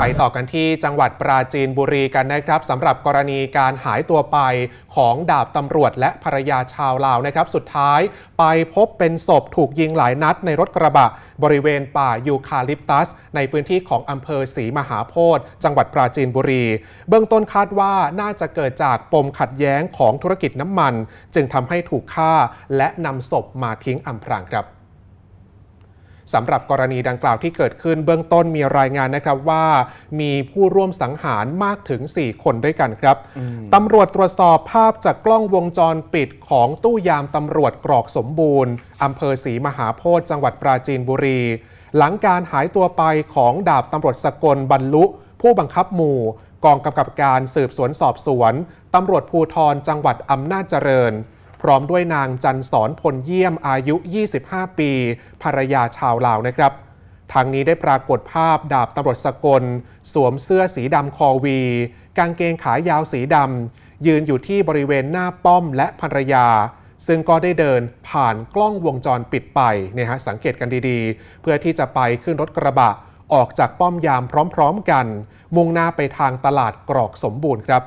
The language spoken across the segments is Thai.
ไปต่อกันที่จังหวัดปราจีนบุรีกันนะครับสำหรับกรณีการหายตัวไปของดาบตำรวจและภรรยาชาวลาวนะครับ สุดท้ายไปพบเป็นศพถูกยิงหลายนัดในรถกระบะ บริเวณป่ายูคาลิปตัส ในพื้นที่ของอำเภอศรีมหาโพธิ์จังหวัดปราจีนบุรี เบื้องต้นคาดว่าน่าจะเกิดจากปมขัดแย้งของธุรกิจน้ำมัน จึงทำให้ถูกฆ่าและนำศพมาทิ้งอำพรางครับ สำหรับกรณีดังกล่าวที่เกิดขึ้นเบื้องต้นมีรายงานนะครับว่ามีผู้ร่วมสังหารมากถึง 4 คนด้วยกันครับตำรวจตรวจสอบภาพจากกล้องวงจรปิดของตู้ยามตำรวจกรอกสมบูรณ์อำเภอศรีมหาโพธิ์จังหวัดปราจีนบุรี หลังการหายตัวไปของดาบตำรวจสกลบรรลุ ผู้บังคับหมู่ กองกำกับการสืบสวนสอบสวนตำรวจภูธรจังหวัดอำนาจเจริญ พร้อมด้วยนางจันสอนพลเยี่ยมอายุ 25 ปี ภรรยาชาวลาวนะครับทางนี้ได้ปรากฏภาพดาบตำรวจสกล สวมเสื้อสีดำคอวี กางเกงขายาวสีดำยืนอยู่ที่บริเวณหน้าป้อมและภรรยา ซึ่งก็ได้เดินผ่านกล้องวงจรปิดไปเนี่ยฮะสังเกตกันดีๆ เพื่อที่จะไปขึ้นรถกระบะ ออกจากป้อมยามพร้อมๆกัน มุ่งหน้าไปทางตลาดกรอกสมบูรณ์ครับ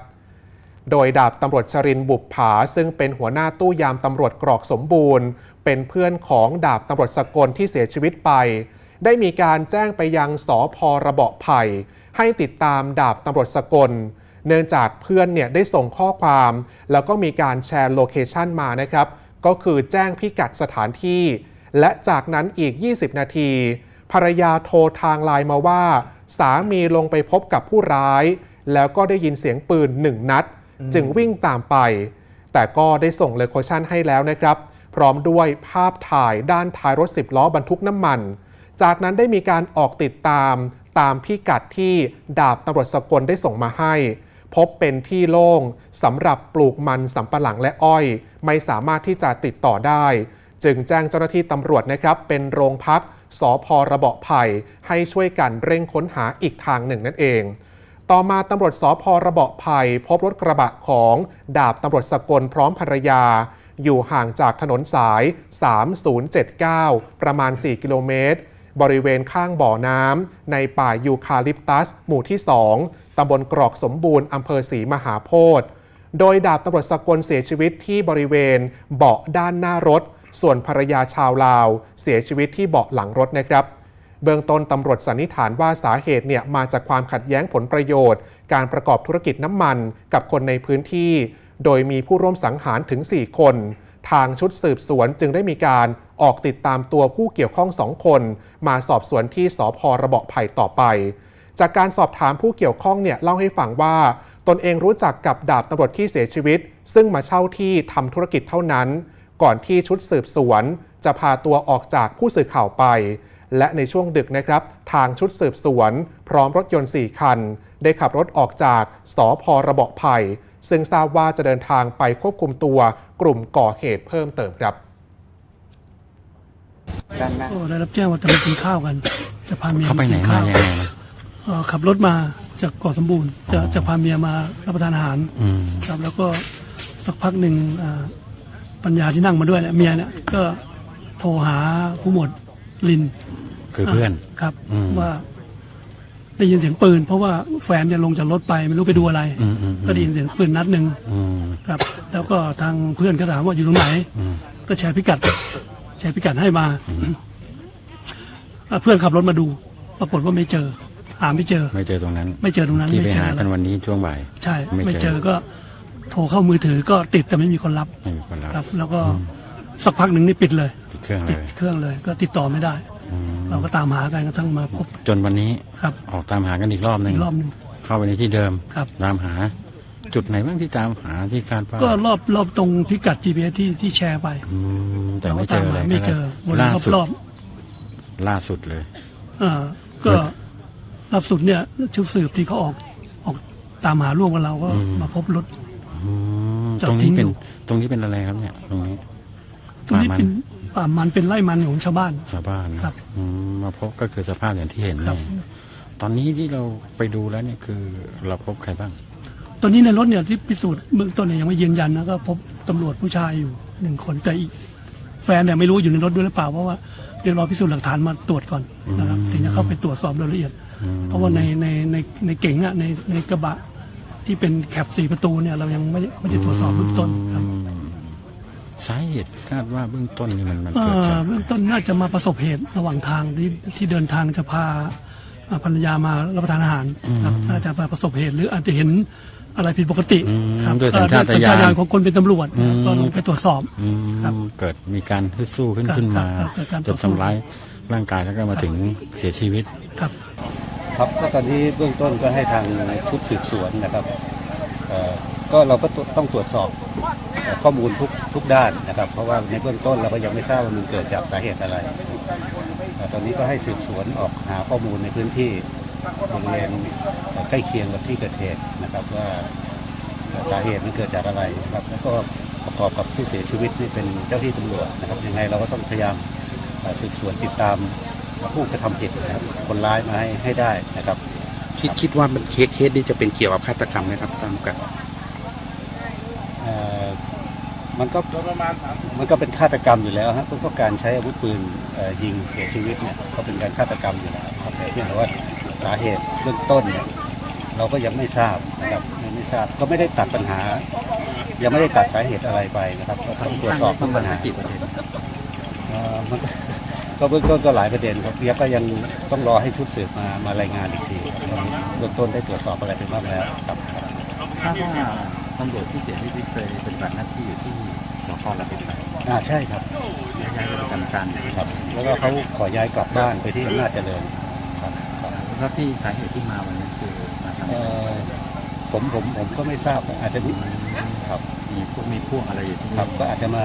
โดยดาบตำรวจชรินบุปผา ซึ่งเป็นหัวหน้าตู้ยามตำรวจกรอกสมบูรณ์ เป็นเพื่อนของดาบตำรวจสกลที่เสียชีวิตไป ได้มีการแจ้งไปยังสอพระเบาะไผ่ให้ติดตามดาบตำรวจสกล เนื่องจากเพื่อนเนี่ยได้ส่งข้อความ แล้วก็มีการแชร์โลเคชันมานะครับ ก็คือแจ้งพิกัดสถานที่ และจากนั้นอีก 20 นาที ภรรยาโทรทางไลน์มาว่า สามีลงไปพบกับผู้ร้าย แล้วก็ได้ยินเสียงปืนหนึ่งนัด จึงวิ่งตามไป แต่ก็ได้ส่งเลโคชั่นให้แล้วนะครับ พร้อมด้วยภาพถ่ายด้านท้ายรถ 10 ล้อบรรทุกน้ำมัน จากนั้นได้มีการออกติดตามตามพิกัดที่ดาบตำรวจสกลได้ส่งมาให้ พบเป็นที่โล่งสำหรับปลูกมันสำปะหลังและอ้อย ไม่สามารถที่จะติดต่อได้ จึงแจ้งเจ้าหน้าที่ตำรวจนะครับ เป็นโรงพักสพระเบาะไผ่ให้ช่วยกันเร่งค้นหาอีกทางหนึ่งนั่นเอง ต่อมาตำรวจสพระเบาะไผ่พบรถกระบะของดาบตำรวจสกลพร้อมภรรยา อยู่ห่างจากถนนสาย 3079 ประมาณ 4 กิโลเมตร บริเวณข้างบ่อน้ำในป่ายูคาลิปตัส หมู่ที่ 2ตำบลกรอกสมบูรณ์อำเภอศรีมหาโพธิ์โดยดาบตำรวจสกลเสียชีวิตที่บริเวณเบาะด้านหน้ารถ ส่วนภรรยาชาวลาว เสียชีวิตที่เบาะหลังรถนะครับ เบื้องต้นตำรวจสันนิษฐานว่าสาเหตุเนี่ยมาจากความขัดแย้งผลประโยชน์ การประกอบธุรกิจน้ำมันกับคนในพื้นที่ โดยมีผู้ร่วมสังหารถึง 4 คน ทางชุดสืบสวนจึงได้มีการออกติดตามตัวผู้เกี่ยวข้องสองคน มาสอบสวนที่สพระเบาะไผ่ต่อไป จากการสอบถามผู้เกี่ยวข้องเนี่ยเล่าให้ฟังว่าตนเองรู้จักกับดาบตำรวจที่เสียชีวิต ซึ่งมาเช่าที่ทำธุรกิจเท่านั้น ก่อนที่ชุดสืบสวน จะพาตัวออกจากผู้สื่อข่าวไป และในช่วงดึกนะครับ ทางชุดสืบสวน พร้อมรถยนต์ 4 คัน ได้ขับรถออกจากสพระเบาะไผ่ซึ่งทราบว่าจะเดินทางไปควบคุมตัวกลุ่มก่อเหตุเพิ่มเติมครับด้านหน้าก็ได้รับแจ้งว่าจะไปกินข้าวกัน จะพาเมียเขาไปไหนกิมาข้าวยังไงนะเอ่อขับรถมาจากเกาะสมบูรณ์ จะจะพาเมียมารับประทานอาหารอืมครับแล้วก็สักพักหนึ่งอ่าปัญญาที่นั่งมาด้วยเนี่ยเมียเนี่ยก็โทรหาผู้หมวด ลินคือเพื่อนครับอืมว่า ได้ยินเสียงปืน เพราะว่าแฟนจะลงจากรถไปไม่รู้ไปดูอะไรอืมอืมก็ได้ยินเสียงปืนนัดหนึ่งอืมครับ แล้วก็ทางเพื่อนก็ถามว่าอยู่ตรงไหนอืมก็แชร์พิกัดแชร์พิกัดให้มาอะเพื่อนขับรถมาดู ปรากฏว่าไม่เจอหาไม่เจอ ไม่เจอตรงนั้น ไม่เจอตรงนั้นที่ไปไม่เจอหากันวันนี้ช่วงบ่ายใช่ ไม่ไม่เจอเจอก็ โทรเข้ามือถือก็ติดแต่ไม่มีคนรับไม่มีคนรับครับแล้วก็สักพักหนึ่งนี่ปิดเลยปิด เครื่องเลปิดยเครื่องเลยก็ติดต่อไม่ได้ อืมเราก็ตามหากันกระทั่งมาพบจนวันนี้ครับออกตามหากันอีกรอบหนึ่งอีกรอบหนึ่งเข้าไปในที่เดิม ครับ ตามหา จุดไหนบ้างที่ตามหาที่คาดว่าก็รอบรอบตรงพิกัด GPS ที่ที่แชร์ไปอืมแต่ไม่ราก็เจตามอหาเลยไม่เจอวนล่ารอบสุดรอบล่าสุดเลยเอ่อก็ล่าสุดเนี่ยชุดสืบที่เขาออกออกตามหาร่วมกับเราก็อืม มาพบรถ อืมจอดตรงทิ้นี้งเป็นอยู่ ตรงนี้เป็นอะไรครับเนี่ย ตรงนี้ ตรงนี้ป่ามันเป็น ป่ามันเป็นไร่มันของชาวบ้าน ชาวบ้านนะครับ อืมมาพบก็คือสภาพอย่างที่เห็นครับ เนี่ยตอนนี้ที่เราไปดูแล้วเนี่ยคือเราพบใครบ้าง ตอนนี้ในรถเนี่ยที่พิสูจน์เบื้องต้นเนี่ยยังไม่ยืนยันนะก็พบตำรวจผู้ชายอยู่หนึ่งคนแต่อีกแฟนเนี่ยไม่รู้อยู่ในรถด้วยหรือเปล่าเพราะว่าเดี๋ยวรอพิสูจน์หลักฐานมาตรวจก่อนนะครับอืม ถึงจะเข้าไปตรวจสอบรายละเอียด อืมเพราะว่าในในในในเก๋งอะในในกระบะที่เป็นแคปสี่ประตูเนี่ยเรายังไม่ได้ไม่ได้ตรวจสอบเบื้องต้นครับ อืม สาเหตุคาดว่าเบื้องต้นนี่มันมันเอ่เกิดอจากเบื้องต้นน่าจะมาประสบเหตุระหว่างทางที่ที่เดินทางจะพาอ่าภรรยามารับประทานอาหารครับน่าจะมาประสบเหตุหรืออาจจะเห็นอะไรผิดปกติอืมครับด้วยสัญชาตเอ่อด้วยสัญญาชาตญาณณของคนเป็นตำรวจอืมก็ลงไปตรวจสอบอืมครับเกิดมีการฮึดสู้ขึ้นครับขึ้นมาครับเกิดการจต่อนสู้ทำร้ายร่างกายแล้วก็มาถึงเสียชีวิตครับ ครับก็ตอนนี้เบื้องต้นก็ให้ทางชุดสืบสวนนะครับเอ่อก็เราก็ต้องตรวจสอบเอ่อ ข้อมูลทุกทุกด้านนะครับ เพราะว่าในเบื้องต้นเราก็ยังไม่ทราบว่ามันเกิดจากสาเหตุอะไรเอ่ตอนนี้ก็ให้สืบสวนออกหาข้อมูลในพื้นที่บริเวณใกล้เคียงกับที่เกิดเหตุนะครับว่าสาเหตุมันเกิดจากอะไรนะครับ แล้วก็ประกอบกับผู้เสียชีวิตนี่เป็นเจ้าที่ตำรวจนะครับยังไงเราก็ต้องพยายามสืบสวนติดตามผู้กระทำผิดนะครับคนร้ายมาให้ให้ได้นะครับ คิดคิดว่ามันเคสเคสนี้จะเป็นเกี่ยวกับฆาตกรรมไหมครับตามกัน มันก็มันก็เป็นฆาตกรรมอยู่แล้วฮะเพราะการใช้อาวุธปืนยิงเสียชีวิตเนี่ยก็เป็นการฆาตกรรมอยู่แล้วครับแต่เพียงแต่ว่าสาเหตุเบื้องต้นเนี่ยเราก็ยังไม่ทราบนะครับยังไม่ทราบก็ไม่ได้ตัดปัญหา ยังไม่ได้ตัดสาเหตุอะไรไปนะครับก็ต้องตรวจสอบทุกปัญหาเอ่อมันก็เบื้องต้นก็หลายประเด็นครับเรียกก็ยังต้องรอให้ชุดสืบมามารายงานอีกทีเบื้องต้นได้ตรวจสอบอะไรไปบ้างแล้วครับทราบว่า ตำรวจที่เสียที่เคยปฏิบัติหน้าที่อยู่ที่สพระเบิดอ่าใช่ครับย้ายประจำการครับ แล้วก็เขาขอย้ายกลับบ้านไปที่อำนาจเจริญครับแล้วที่สาเหตุที่มาวันนี้คือมาทำเอ่อผมผมผมก็ไม่ทราบอาจจะมีครับมีพวกมีพวกอะไรอยู่ครับก็อาจจะมา